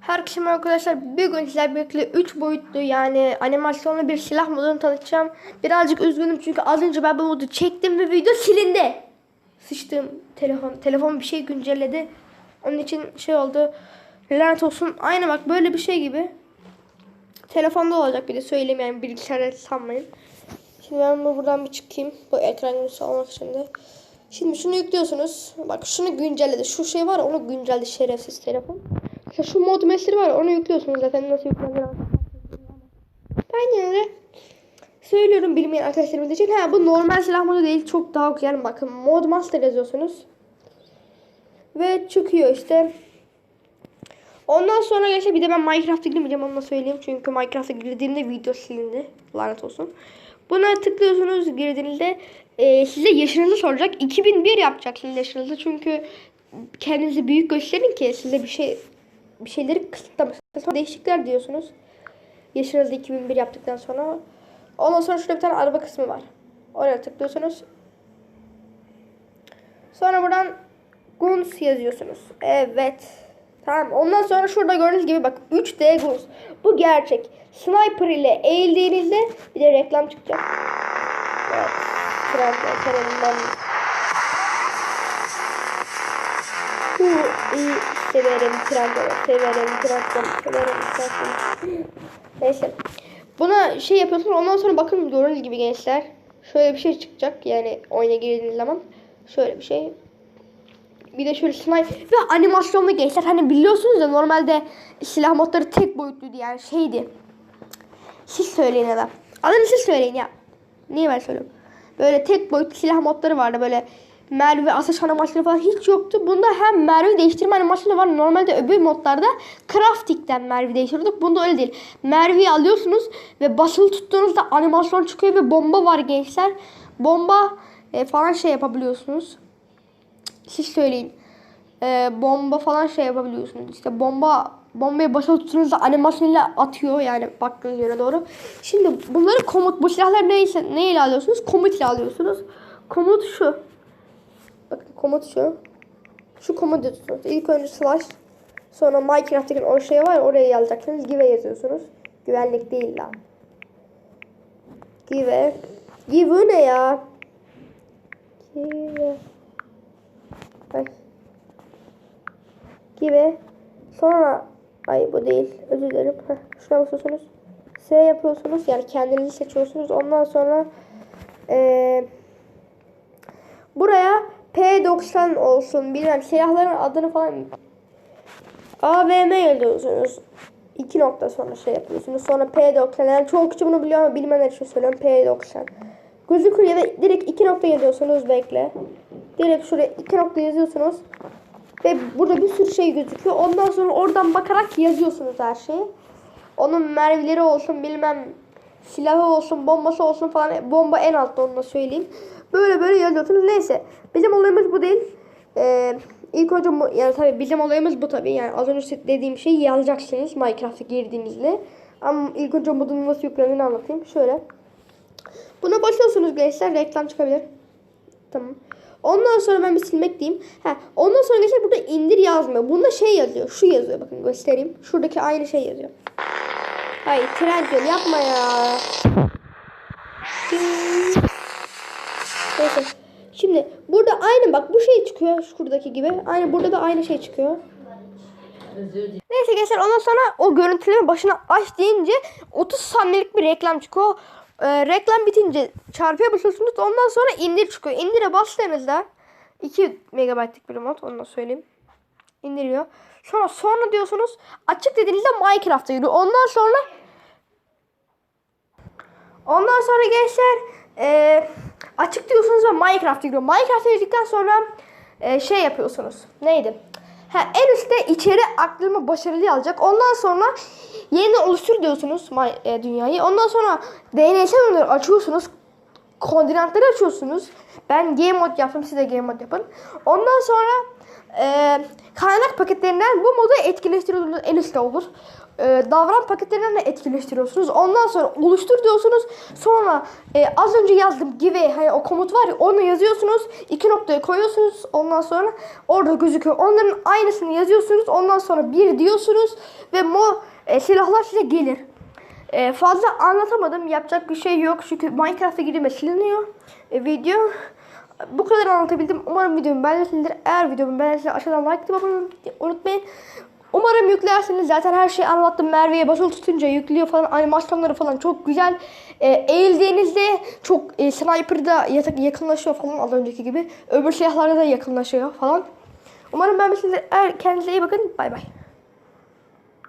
Herkese merhaba arkadaşlar. Bugün sizlerle birlikte 3 boyutlu yani animasyonlu bir silah modunu tanıtacağım. Birazcık üzgünüm çünkü az önce ben bu modu çektim ve video silindi. Sıçtım telefon. Telefon bir şey güncelledi. Onun için şey oldu. Lanet olsun. Aynı bak böyle bir şey gibi. Telefonda olacak bir de söyleyeyim yani bilgisayarda sanmayın. Şimdi ben bu buradan bir çıkayım. Bu ekran görüntüsü olmak için de. Şimdi şunu yüklüyorsunuz. Bak şunu güncelledi. Şu şey var onu güncelledi şerefsiz telefon. İşte şu mod mesleri var onu yüklüyorsunuz zaten nasıl yüklenir. Ben yine de söylüyorum bilmeyen arkadaşlarımız için. Ha bu normal silah modu değil. Çok daha yani bakın mod master yazıyorsunuz. Ve çıkıyor işte. Ondan sonra geçe bir de ben Minecraft'a girmeyeceğim onu da söyleyeyim. Çünkü Minecraft'a girdiğimde video silindi. Lanet olsun. Buna tıklıyorsunuz girdiğinizde e, size yaşınızı soracak. 2001 yapacak sizin yaşınızı. Çünkü kendinizi büyük gösterin ki size bir şey bir şeyleri kısıtlamasın. Sonra değişiklikler diyorsunuz. Yaşınızı 2001 yaptıktan sonra. Ondan sonra şurada bir tane araba kısmı var. Oraya tıklıyorsunuz. Sonra buradan Guns yazıyorsunuz. Evet. Tamam. Ondan sonra şurada gördüğünüz gibi bak 3D Guns. Bu gerçek. Sniper ile eğildiğinizde bir de reklam çıkacak. Evet. Trabzon kanalından. Bu iyi severim Trabzon'u. Severim Trabzon'u. Severim Trabzon'u. Neyse. Buna şey yapıyorsunuz. Ondan sonra bakın gördüğünüz gibi gençler. Şöyle bir şey çıkacak. Yani oyuna girdiğiniz zaman. Şöyle bir şey. Bir de şöyle sniper ve animasyonlu gençler. Hani biliyorsunuz ya normalde silah modları tek boyutluydu yani şeydi. Siz söyleyin ya da. Adını siz söyleyin ya. Niye ben söylüyorum? Böyle tek boyutlu silah modları vardı böyle mermi asış animasyonu falan hiç yoktu. Bunda hem mermi değiştirme animasyonu var. Normalde öbür modlarda crafting'den mermi değiştiriyorduk. Bunda öyle değil. Mermiyi alıyorsunuz ve basılı tuttuğunuzda animasyon çıkıyor ve bomba var gençler. Bomba e, falan şey yapabiliyorsunuz. Siz söyleyin. E, bomba falan şey yapabiliyorsunuz. İşte bomba bombayı basılı tuttuğunuzda animasyonuyla atıyor yani baktığınız yere doğru. Şimdi bunları komut bu silahlar neyse neyle alıyorsunuz? Komut alıyorsunuz. Komut şu. Komut şu. Şu komut yazıyorsunuz. İlk önce slash sonra Minecraft'taki o şey var ya, oraya yazacaksınız. Give yazıyorsunuz. Güvenlik değil lan. Give. Give ne ya? Give. Ay. Give. Sonra ay bu değil. Özür dilerim. Heh, şuna basıyorsunuz. S yapıyorsunuz. Yani kendinizi seçiyorsunuz. Ondan sonra eee buraya P90 olsun. Bilmem silahların adını falan AVM yazıyorsunuz. İki nokta sonra şey yapıyorsunuz. Sonra P90. Yani çoğu kişi bunu biliyor ama bilmeyenler için söylüyorum. P90. Gözükür ya da direkt iki nokta yazıyorsunuz. Bekle. Direkt şuraya iki nokta yazıyorsunuz. Ve burada bir sürü şey gözüküyor. Ondan sonra oradan bakarak yazıyorsunuz her şeyi. Onun mermileri olsun bilmem silahı olsun bombası olsun falan. Bomba en altta onu da söyleyeyim. Böyle böyle yazıyorsunuz. Neyse. Bizim olayımız bu değil. Ee, ilk önce yani tabii bizim olayımız bu tabii. Yani az önce dediğim şeyi yazacaksınız Minecraft'a girdiğinizde. Ama ilk önce modun nasıl yüklendiğini anlatayım. Şöyle. Buna basıyorsunuz gençler. Reklam çıkabilir. Tamam. Ondan sonra ben bir silmek diyeyim. Ha, ondan sonra gençler burada indir yazmıyor. Bunda şey yazıyor. Şu yazıyor. Bakın göstereyim. Şuradaki aynı şey yazıyor. Hayır trend yapma ya. Neyse. Şimdi burada aynı bak bu şey çıkıyor şuradaki gibi. Aynı burada da aynı şey çıkıyor. Neyse gençler ondan sonra o görüntüleme başına aç deyince 30 saniyelik bir reklam çıkıyor. Ee, reklam bitince çarpıya basıyorsunuz. Ondan sonra indir çıkıyor. İndire bastığınızda 2 megabaytlık bir mod onu da söyleyeyim. İndiriyor. Sonra sonra diyorsunuz açık dediğinizde Minecraft'a giriyor. Ondan sonra Ondan sonra gençler e, açık diyorsunuz ve Minecraft'a giriyor. Minecraft'a girdikten sonra e, şey yapıyorsunuz. Neydi? Ha, en üstte içeri aktarımı başarılı alacak. Ondan sonra yeniden oluştur diyorsunuz e, dünyayı. Ondan sonra DNS önleri açıyorsunuz. Koordinatları açıyorsunuz. Ben game mod yaptım. Siz de game mod yapın. Ondan sonra e, kaynak paketlerinden bu modu etkinleştiriyorsunuz. En üstte olur. E, davran paketlerini etkileştiriyorsunuz. Ondan sonra oluştur diyorsunuz. Sonra e, az önce yazdım give hani o komut var ya onu yazıyorsunuz. iki noktaya koyuyorsunuz. Ondan sonra orada gözüküyor. Onların aynısını yazıyorsunuz. Ondan sonra bir diyorsunuz ve mo e, silahlar size gelir. E, fazla anlatamadım. Yapacak bir şey yok. Çünkü Minecraft'a girdiğimde siliniyor e, video. Bu kadar anlatabildim. Umarım videomu beğenmişsinizdir. Eğer videomu beğendiyseniz aşağıdan like atıp abone olmayı unutmayın. Umarım yüklersiniz. Zaten her şeyi anlattım. Merve'ye basılı tutunca yüklüyor falan. Animasyonları falan çok güzel. E, eğildiğinizde çok e, sniper'da yakınlaşıyor falan az önceki gibi. Öbür silahlarda da yakınlaşıyor falan. Umarım beğenmişsinizdir. Eğer kendinize iyi bakın. Bay bay.